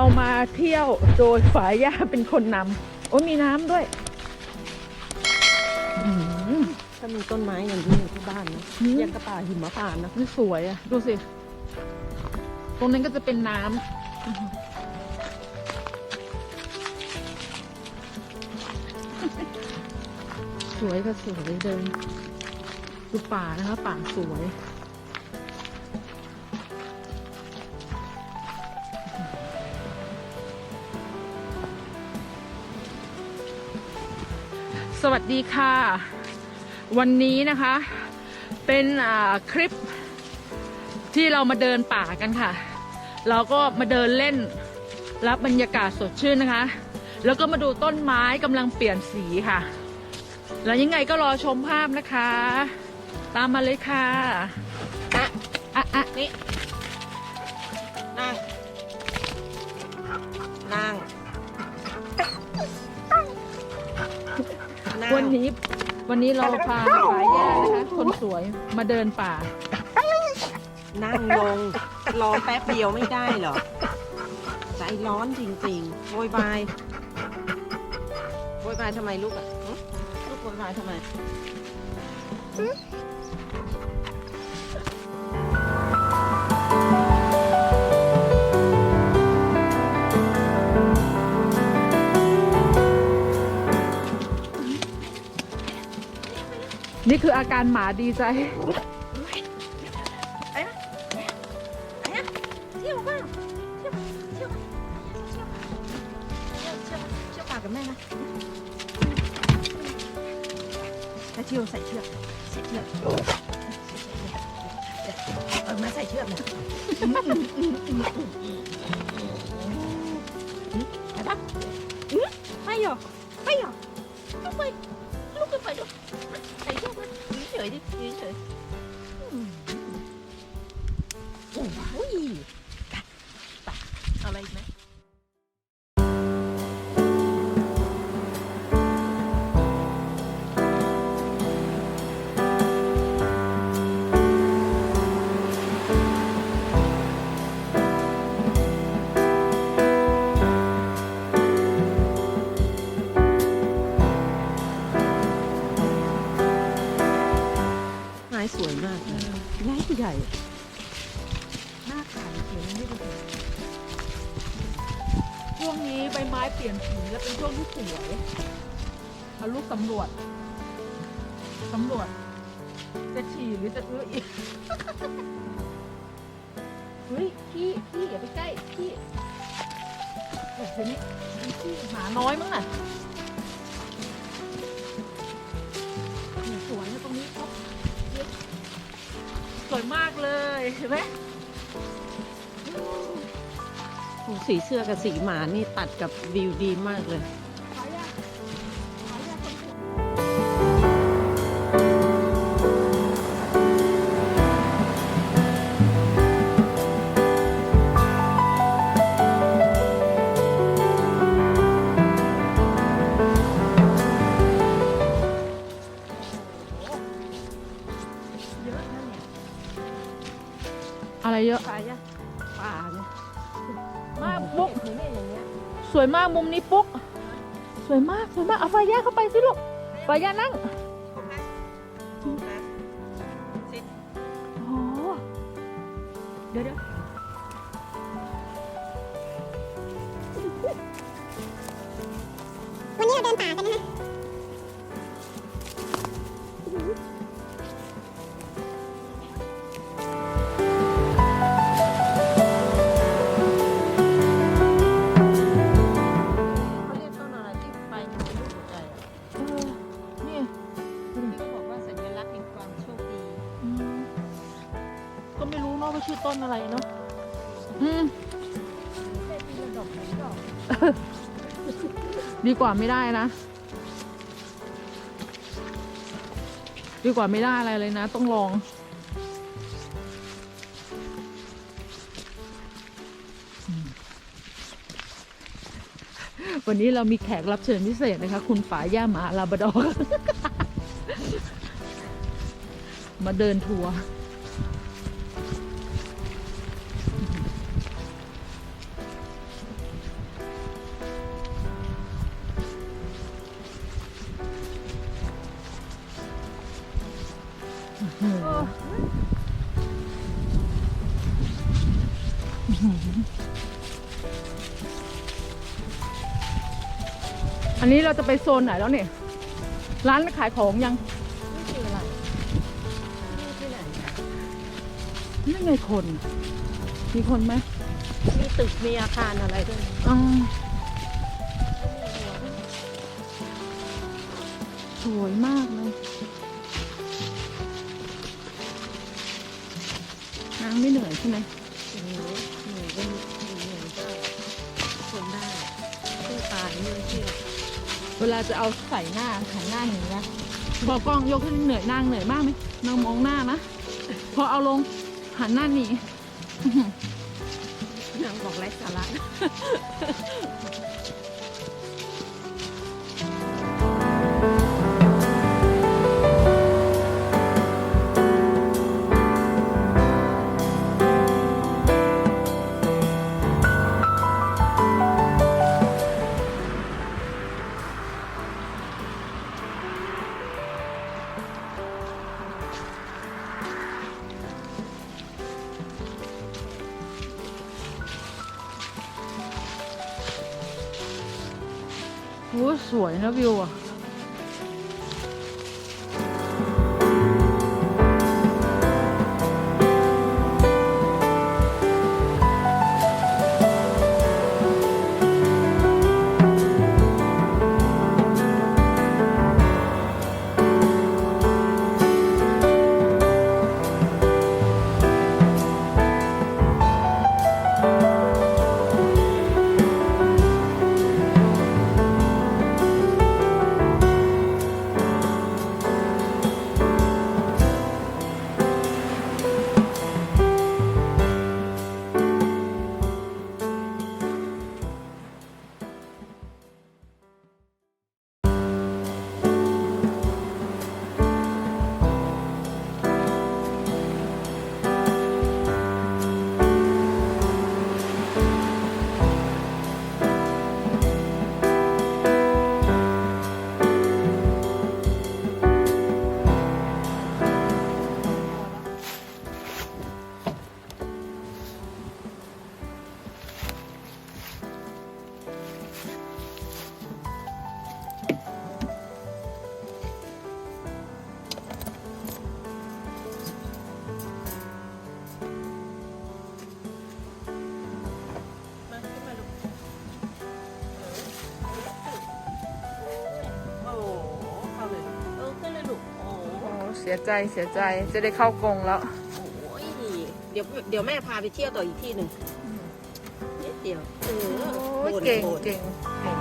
เรามาเที่ยวโดยฝาย่าเป็นคนนำโอ้มีน้ำด้วยอื้อหือถ้ามีต้นไม้อย่างที่อยู่ที่บ้านนะอืมยังกระป่าหิมพานต์นะนี่สวยอะดูสิ ตรงนั้นก็จะเป็นน้ำสวยค่ะสวยเดินดูป่านะคะป่าสวย วัสดีค่ะ วันนี้นะคะ เป็นคลิปที่เรามาเดินป่ากันค่ะ เราก็มาเดินเล่น รับบรรยากาศสดชื่นนะคะ แล้วก็มาดูต้นไม้กำลังเปลี่ยนสีค่ะ แล้วยังไงก็รอชมภาพนะคะ ตามมาเลยค่ะอะอะอะนี่นั่งนั่ง วันนี้วันนี้เราพาสายแย่นะคะคนสวยมาเดินป่า นั่งลงรอแป๊บเดียวไม่ได้เหรอใจร้อนจริงๆโวยวายโวยวายทำไมลูกอะหึลูกโวยวายทำไม นี่คืออาการหมาดีใจเที่ยวบ้างเที่ยวเที่ยวเที่ยวเที่ยวเที่ยวเที่ยวป่ากับแม่นะถ้าเที่ยวใส่เชือกใส่เชือกเออมาใส่เชือกเลยไปปะไปหรอไปหรอไป ขึ้นไปดูใส่เชือกมันเฉยดิเฉยโอ้ยอะไรไหม ม้สวยมากเลยใหญ่ใหญ่หน้าขายเขียวนี่ดูช่วงนี้ใบไม้เปลี่ยนสีแล้วเป็นช่วงที่สวยเอาลูกสำรวจสำรวจ จะฉี่หรือจะอื้ออีกเฮ้ยขี้ขี้อย่าไปใกล้ขี้โอ้โหนี่ขี้หมาน้อยมั้งน่ะ สวยมากเลยเห็นไหมสีเสื้อกับสีหมานี่ตัดกับวิวดีมากเลย ปุ๊กนี่เนี่ยอย่างเงี้ยสวยมากมุมนี้ปุ๊กสวยมากสวยมากเอาไฟย่าเข้าไปสิลูกไฟย่านั่งครบไหมครบนะสิบโอ้โหเดี๋ยวเดี๋ยววันนี้เราเดินป่ากันนะคะ ชื่อต้นอะไรเนาะอืมดีกว่าไม่ได้นะ ดีกว่าไม่ได้อะไรเลยนะ ต้องลอง วันนี้เรามีแขกรับเชิญพิเศษนะคะ คุณฝาย่าหมาลาบดอร์มาเดินทัวร์ อันนี้เราจะไปโซนไหนแล้วเนี่ย ร้านขายของยังนี่ไงคน มีคนไหม มีตึก มีอาคารอะไรด้วยอ๋อสวยมากเลยนางไม่เหนื่อยใช่ไหม เวลาจะเอาใส่หน้าหันหน้าอย่างนี้นะพอกล้องยกขึ้นเหนื่อยนางเหนื่อยมากไหมนางมองหน้านะพอเอาลงหันหน้าหนีนางบอกไร้สาระ สวยนะวิวอะ สียใจเสียใจจะได้เข้ากรงแล้ว โอ้ยเดี๋ยวเดี๋ยวแม่พาไปเที่ยวต่ออีกที่หนึ่งนิดเดียวเออโอ้ยบ่นเก่งบ่นเก่งเก่ง